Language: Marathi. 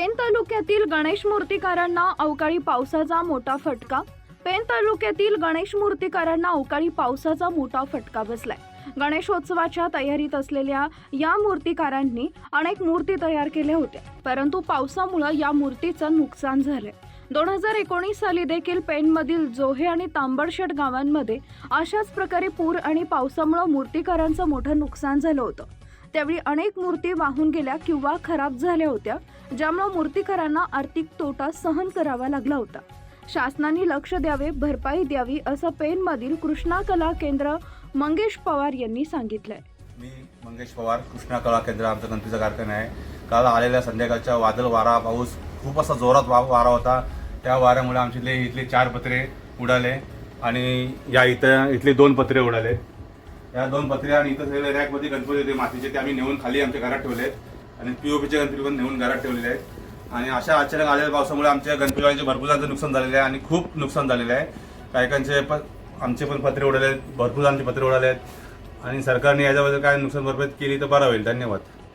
पेन तालुक्यातील गणेश मूर्तिकारांना अवकाळी पावसाचा मोठा फटका. पेन तालुक्यातील गणेश मूर्तिकारांना अवकाळी पावसाचा मोठा फटका बसलाय. गणेशोत्सवाच्या तयारीत असलेल्या या मूर्तिकारांनी अनेक मूर्ती तयार केल्या होत्या परंतु पावसामुळे या मूर्तीचं नुकसान झालंय. दोन हजार एकोणीस साली देखील पेनमधील जोहे आणि तांबडशेट गावांमध्ये अशाच प्रकारे पूर आणि पावसामुळे मूर्तिकारांचं मोठं नुकसान झालं होतं. त्यावेळी अनेक मूर्ती वाहून गेल्या किंवा खराब झाल्या होत्या ज्यामुळे मूर्तिकारांना आर्थिक तोटा सहन करावा लागला होता. शासनाने लक्ष द्यावे भरपाई द्यावी असं पेनमधील कृष्णा कला केंद्र मंगेश पवार यांनी सांगितलंय. मी मंगेश पवार कृष्णा कला केंद्र आमचा गणपतीचा कारखाना आहे. काल आलेल्या संध्याकाळच्या वादळ वारा पाऊस खूप असा जोरात वा वारा होता. त्या वाऱ्यामुळे आमचे इथले इथले चार पत्रे उडाले आणि या इथं इथले दोन पत्रे उडाले. या दोन पत्रे आणि इथं सगळे रॅकमध्ये गणपती होते मातीचे ते आम्ही नेऊन खाली आमच्या घरात ठेवले आणि पीओपीचे गणपती पण नेऊन घरात ठेवलेले आहेत. आणि अशा अचानक आलेल्या पावसामुळे आमच्या गणपतीवाल्यांचे भरपूर जणांचं नुकसान झालेलं आहे आणि खूप नुकसान झालेलं आहे. काहीकांचे पण आमचे पण पत्रे उडाले आहेत. भरपूर जणांचे पत्रे उडाले आहेत. आणि सरकारने याच्याबद्दल काय नुकसान भरपाई केली तर बरं होईल. धन्यवाद.